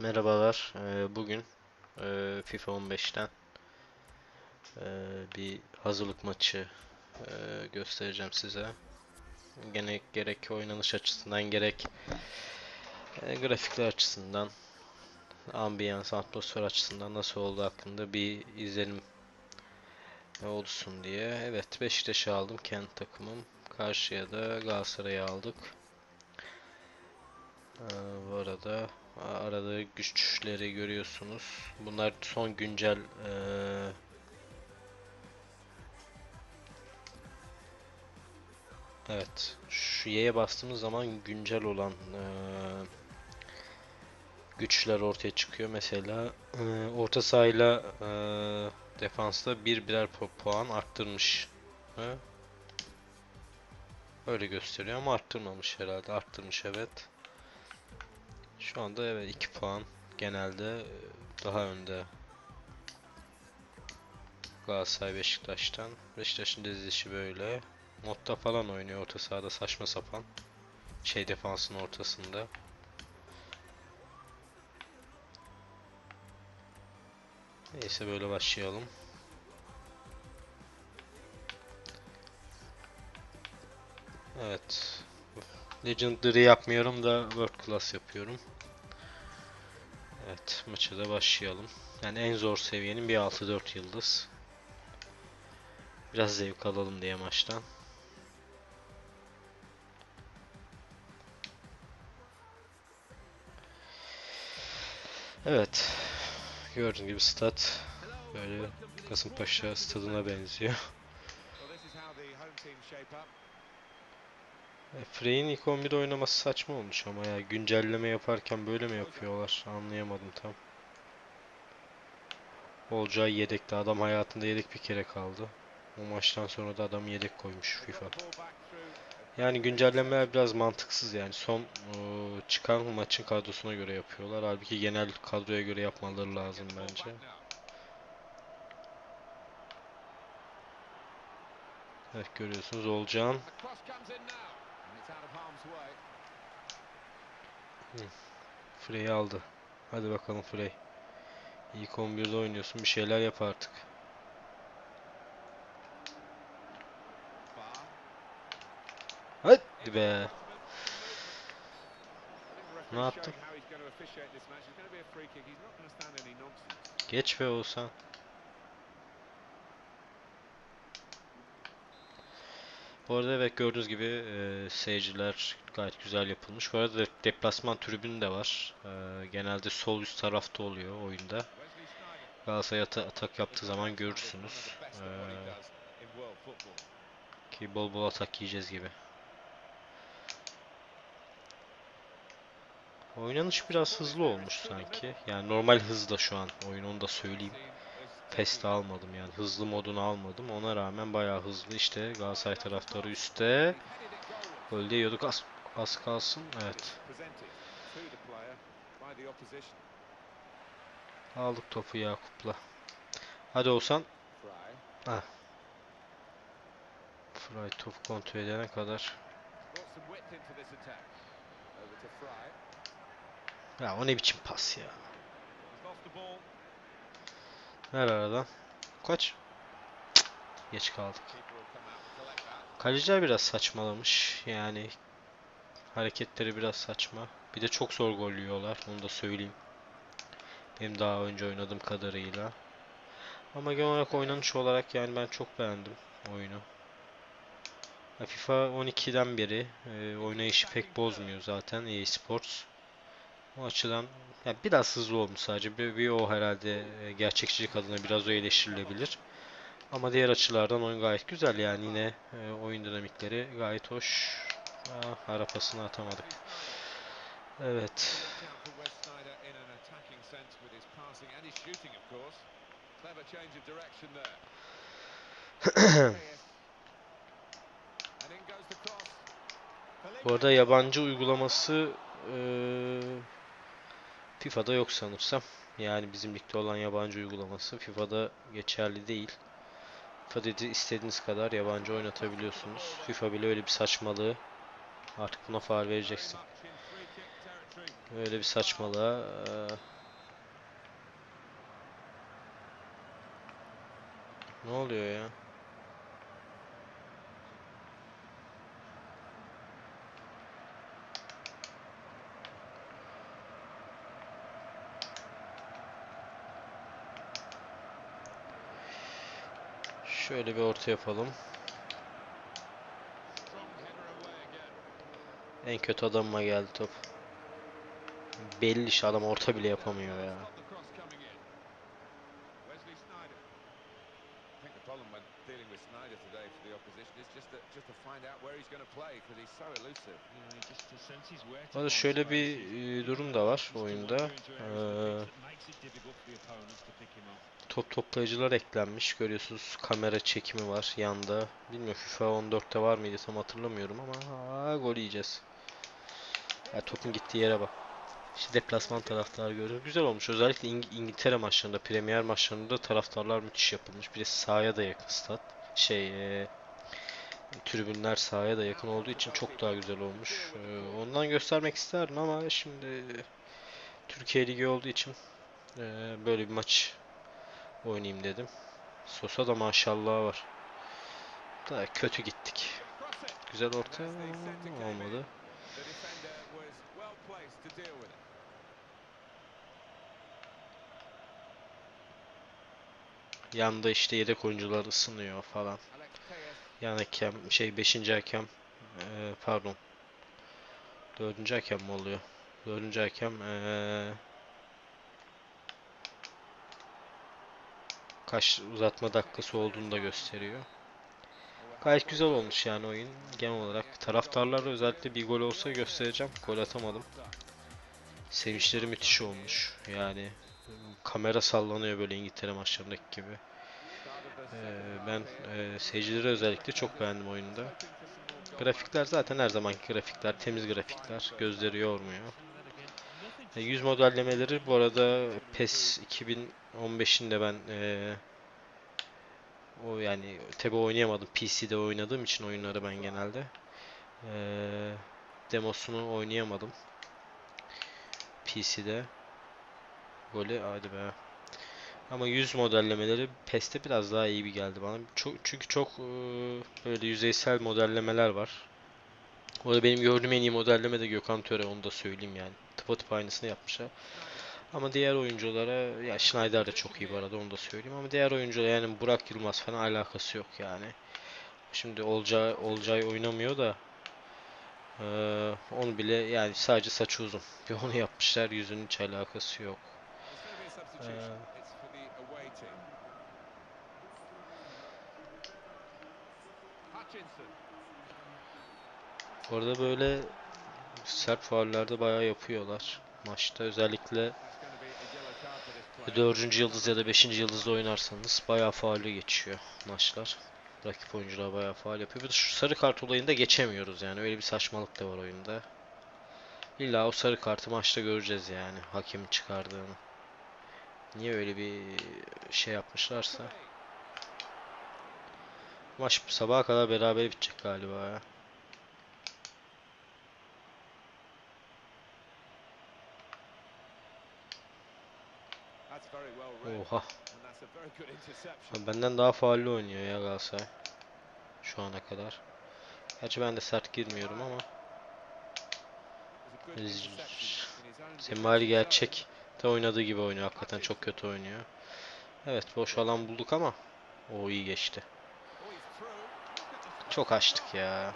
Merhabalar. Ee, Bugün e, FIFA 15'ten e, bir hazırlık maçı e, göstereceğim size. Gene gerek oynanış açısından gerek grafikler açısından, ambiyans, atmosfer açısından nasıl olduğu hakkında bir izlenim olsun diye. Evet, Beşiktaş'ı aldım kendi takımım. Karşıya da Galatasaray'ı aldık. Ee, bu arada arada güçleri görüyorsunuz. Bunlar son güncel eee, Evet. Şu Y'ye bastığımız zaman güncel olan eee, güçler ortaya çıkıyor. Mesela eee, orta sahayla eee, defansta bir birer pu- puan arttırmış. Ha? Öyle gösteriyor ama arttırmamış herhalde. Arttırmış evet. Şu anda evet 2 puan genelde e, daha önde Galatasaray Beşiktaş'tan. Beşiktaş'ın dizilişi böyle. Modda falan oynuyor orta sahada saçma sapan. Şey defansın ortasında. Neyse böyle başlayalım. Evet. Legendary yapmıyorum da World Class yapıyorum. Evet, maça da başlayalım. Yani en zor seviyenin bir 6-4 yıldız. Biraz zevk alalım diye maçtan. Evet. Gördüğünüz gibi stat böyle Kasımpaşa stadına benziyor. E, Frey'in ilk 11'de oynaması saçma olmuş ama ya güncelleme yaparken böyle mi yapıyorlar anlayamadım tam. Olacağı yedekte adam hayatında yedek bir kere kaldı. O maçtan sonra da adam yedek koymuş FIFA. Yani güncellemeler biraz mantıksız yani son e, çıkan maçın kadrosuna göre yapıyorlar. Halbuki genel kadroya göre yapmaları lazım bence. Evet görüyorsunuz Olcan. Frey'i aldı. Hadi bakalım Frey. İlk 11'de oynuyorsun bir şeyler yap artık. Hadi be. Ne referee's yaptın? showing how Bu arada evet gördüğünüz gibi e, seyirciler gayet güzel yapılmış. Bu arada de- deplasman tribünü de var. E, genelde sol üst tarafta oluyor oyunda. Galatasaray ata- atak yaptığı zaman görürsünüz. E, at ki bol bol atak yiyeceğiz gibi. Oynanış biraz hızlı olmuş sanki. Yani normal hızda şu an oyun onu da söyleyeyim. Peste almadım yani hızlı modunu almadım. Ona rağmen bayağı hızlı işte Galatasaray taraftarı üstte. Golde yiyorduk az, az kalsın. Evet. Aldık topu Yakup'la. Hadi olsan. Fry. Fry topu kontrol edene kadar. Ya o ne biçim pas ya. Ver aradan. Kaç. Geç kaldık. Kaleciler biraz saçmalamış. Yani hareketleri biraz saçma. Bir de çok zor gol yiyorlar. Onu da söyleyeyim. Benim daha önce oynadığım kadarıyla. Ama genel olarak oynanış olarak yani ben çok beğendim oyunu. FIFA 12'den beri e, oynayışı pek bozmuyor zaten EA Sports. O açıdan ya biraz hızlı olmuş sadece. Bir, bir o herhalde e, gerçekçilik adına biraz o eleştirilebilir. Ama diğer açılardan oyun gayet güzel yani yine e, oyun dinamikleri gayet hoş. Aa, arapasını atamadık. Evet. Bu arada yabancı uygulaması e, FIFA'da yok sanırsam. Yani bizim ligde olan yabancı uygulaması FIFA'da geçerli değil. FIFA'da istediğiniz kadar yabancı oynatabiliyorsunuz. FIFA bile öyle bir saçmalığı. Artık buna faul vereceksin. Öyle bir saçmalığa Ne oluyor ya? Şöyle bir orta yapalım. En kötü adamıma geldi top. Belli iş adam orta bile yapamıyor ya. Bu arada şöyle bir e, durum da var oyunda. Eee, top toplayıcılar eklenmiş. Görüyorsunuz kamera çekimi var yanda. Bilmiyorum FIFA 14'te var mıydı tam hatırlamıyorum ama aa, gol yiyeceğiz. Ya topun gittiği yere bak. İşte deplasman taraftarı görüyor. Güzel olmuş. Özellikle İng- İngiltere maçlarında, Premier maçlarında taraftarlar müthiş yapılmış. Bir de sahaya da yakın stat. Şey, e, tribünler sahaya da yakın olduğu için çok daha güzel olmuş. Ee, ondan göstermek isterdim ama şimdi Türkiye Ligi olduğu için e, böyle bir maç oynayayım dedim. Sosa da maşallah var. Da kötü gittik. Güzel orta olmadı. Yanda işte yedek oyuncular ısınıyor falan. Alex Tejes. Yan hakem şey 5. hakem e, pardon. 4. hakem mi oluyor? 4. hakem e, kaç uzatma dakikası olduğunu da gösteriyor. Gayet güzel olmuş yani oyun genel olarak. Taraftarlar özellikle bir gol olsa göstereceğim. Gol atamadım. Sevinçleri müthiş olmuş. Yani kamera sallanıyor böyle İngiltere maçlarındaki gibi. Ee, ben e, seyircileri özellikle çok beğendim oyunda. Grafikler zaten her zamanki grafikler. Temiz grafikler. Gözleri yormuyor. E, yüz modellemeleri bu arada PES 2000 15'inde ben ee, o yani tabi oynayamadım. PC'de oynadığım için oyunları ben genelde ee, demosunu oynayamadım. PC'de golü hadi be. Ama yüz modellemeleri PES'te biraz daha iyi bir geldi bana. Çok, çünkü çok e, böyle yüzeysel modellemeler var. Orada benim gördüğüm en iyi modelleme de Gökhan Töre onu da söyleyeyim yani. Tıpatıp aynısını yapmışlar. Ama diğer oyunculara ya Schneider de çok iyi bu arada onu da söyleyeyim ama diğer oyunculara yani Burak Yılmaz falan alakası yok yani. Şimdi Olcay Olcay oynamıyor da e, onu bile yani sadece saçı uzun. Bir onu yapmışlar yüzünün hiç alakası yok. Hutchinson. Bu arada böyle sert faullerde bayağı yapıyorlar maçta. Özellikle 4. yıldız ya da 5. yıldızda oynarsanız bayağı faali geçiyor maçlar. Rakip oyuncular bayağı faal yapıyor. Bir de şu sarı kart olayında geçemiyoruz yani. Öyle bir saçmalık da var oyunda. İlla o sarı kartı maçta göreceğiz yani. Hakim çıkardığını. Niye öyle bir şey yapmışlarsa. Maç sabaha kadar beraber bitecek galiba ya. Oha. Abi Benden daha faullü oynuyor ya Galatasaray. Şu ana kadar. Gerçi ben de sert girmiyorum ama. Defensive gerçek de oynadığı gibi oynuyor. Hakikaten çok kötü oynuyor. Evet boş alan bulduk ama o iyi geçti. Çok açtık ya.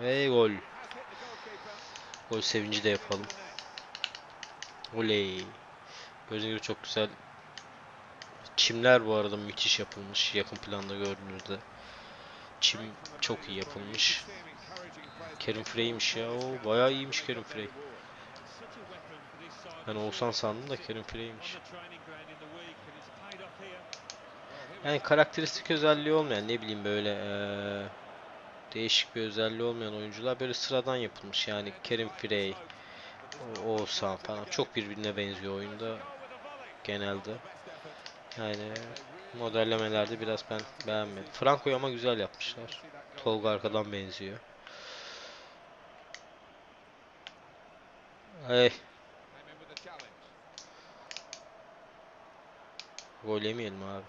Ve gol. Gol sevinci de yapalım. Oley. Gördüğünüz gibi çok güzel. Çimler bu arada müthiş yapılmış. Yakın planda gördüğünüzde. Çim çok iyi yapılmış. Kerim Frey'miş ya. O bayağı iyiymiş Kerim Frey. Ben Oğuzhan sandım da Kerim Frey'miş. Yani karakteristik özelliği olmayan ne bileyim böyle eee, değişik bir özelliği olmayan oyuncular böyle sıradan yapılmış. Yani Kerim Frey, Oğuzhan falan çok birbirine benziyor oyunda genelde. Yani modellemelerde biraz ben beğenmedim. Franco'yu ama güzel yapmışlar. Tolga arkadan benziyor. Hey. Gol yemeyelim abi.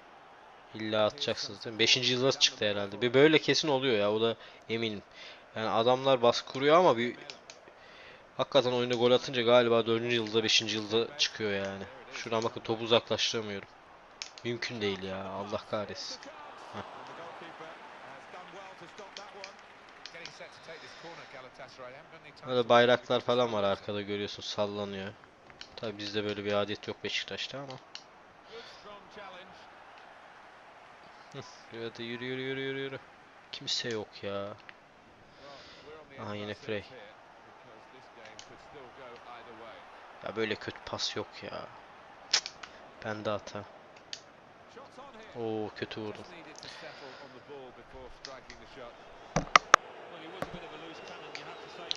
İlla atacaksınız değil mi? 5. yılda çıktı herhalde. Bir böyle kesin oluyor ya o da eminim. Yani adamlar baskı kuruyor ama bir Hakikaten oyunda gol atınca galiba 4. yılda 5. yılda çıkıyor yani. Şuradan bakın topu uzaklaştıramıyorum. Mümkün değil ya. Allah kahretsin. Heh. Böyle bayraklar falan var arkada görüyorsun sallanıyor. Tabi bizde böyle bir adet yok Beşiktaş'ta ama. Hadi yürü yürü yürü yürü yürü. Kimse yok ya. Aha yine Frey. Ya böyle kötü pas yok ya. Ben de hata. Oo kötü vurdum.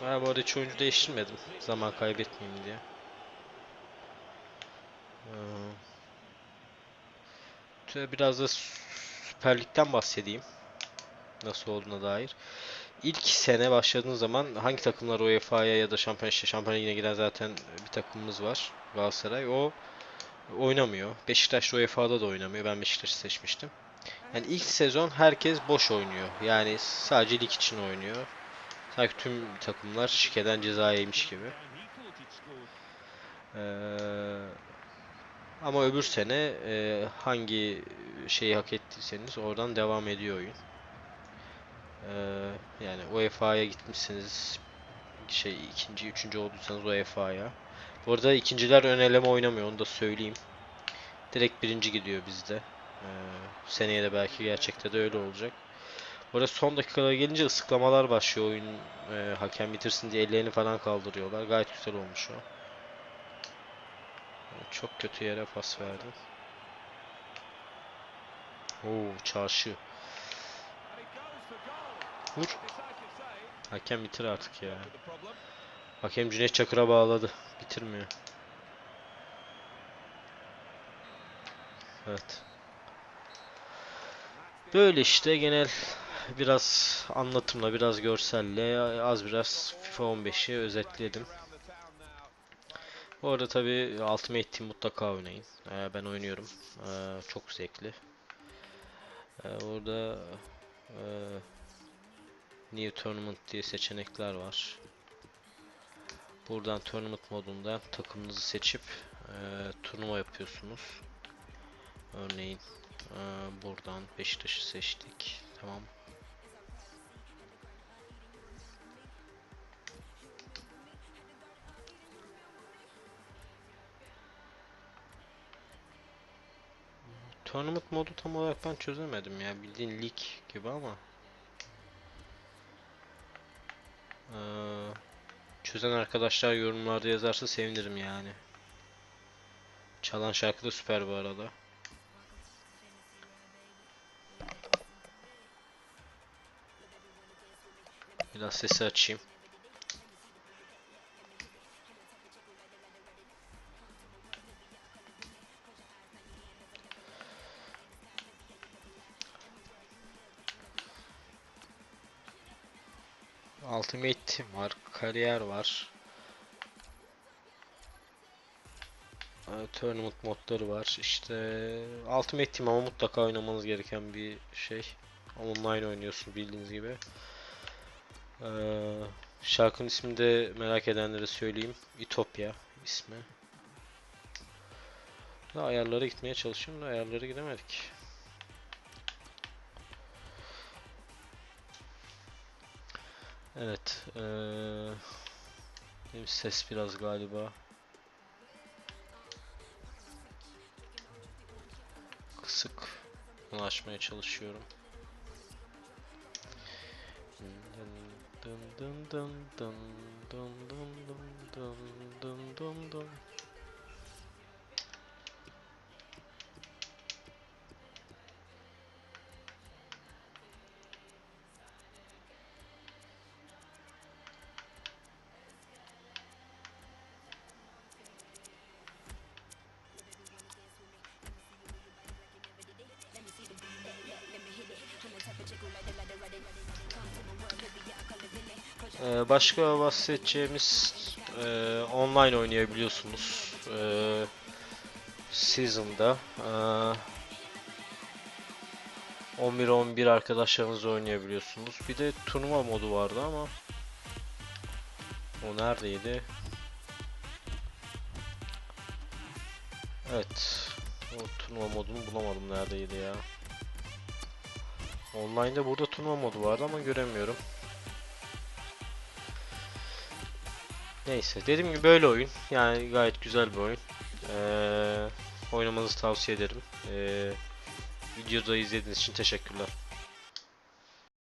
Ha bu arada hiç oyuncu değiştirmedim. Zaman kaybetmeyeyim diye. Biraz da Süper Lig'den bahsedeyim. Nasıl olduğuna dair. İlk sene başladığın zaman hangi takımlar UEFA'ya ya da Şampiyon işte Şampiyon Ligi'ne giren zaten bir takımımız var. Galatasaray. O oynamıyor. Beşiktaş UEFA'da da oynamıyor. Ben Beşiktaş'ı seçmiştim. Yani ilk sezon herkes boş oynuyor. Yani sadece lig için oynuyor. Sanki tüm takımlar şikeden ceza yemiş gibi. Ee, ama öbür sene e, hangi şeyi hak ettiyseniz oradan devam ediyor oyun. Ee, yani UEFA'ya gitmişsiniz şey ikinci, üçüncü olduysanız UEFA'ya. Bu arada ikinciler ön eleme oynamıyor onu da söyleyeyim. Direkt birinci gidiyor bizde. Ee, seneye de belki gerçekte de öyle olacak. Bu arada son dakikalara gelince ıslıklamalar başlıyor oyun e, hakem bitirsin diye ellerini falan kaldırıyorlar. Gayet güzel olmuş o. Çok kötü yere pas verdim. Oo çarşı. Vur. Hakem bitir artık ya. Hakem Cüneyt Çakır'a bağladı. Bitirmiyor. Evet. Böyle işte genel biraz anlatımla, biraz görselle, az biraz FIFA 15'i özetledim. Bu arada tabi Ultimate Team mutlaka oynayın. Ee, ben oynuyorum. Ee, çok zevkli. Ee, orada e, New Tournament diye seçenekler var. Buradan Tournament modunda takımınızı seçip e, turnuva yapıyorsunuz. Örneğin e, buradan Beşiktaş'ı seçtik. Tamam. Tournament modu tam olarak ben çözemedim ya. Bildiğin lig gibi ama. Çözen arkadaşlar yorumlarda yazarsa sevinirim yani. Çalan şarkı da süper bu arada. Biraz sesi açayım. Ultimate var, kariyer var. Ee, Tournament modları var. İşte Ultimate Team ama mutlaka oynamanız gereken bir şey. Online oynuyorsun bildiğiniz gibi. Ee, şarkının ismini de merak edenlere söyleyeyim. Ütopya ismi. Ayarlara gitmeye çalışıyorum da ayarlara gidemedik. Evet. benim ses biraz galiba. Kısık. Bunu açmaya çalışıyorum. Dın dın dın dın dın dın dın dın dın dın dın. Ee, başka bahsedeceğimiz e, online oynayabiliyorsunuz. Ee, Season'da eee 11-11 arkadaşlarınızla oynayabiliyorsunuz. Bir de turnuva modu vardı ama o neredeydi? Evet. O turnuva modunu bulamadım neredeydi ya. Online'da burada turnuva modu vardı ama göremiyorum. Neyse dediğim gibi böyle oyun. Yani gayet güzel bir oyun. Ee, oynamanızı tavsiye ederim. Ee, videoda izlediğiniz için teşekkürler.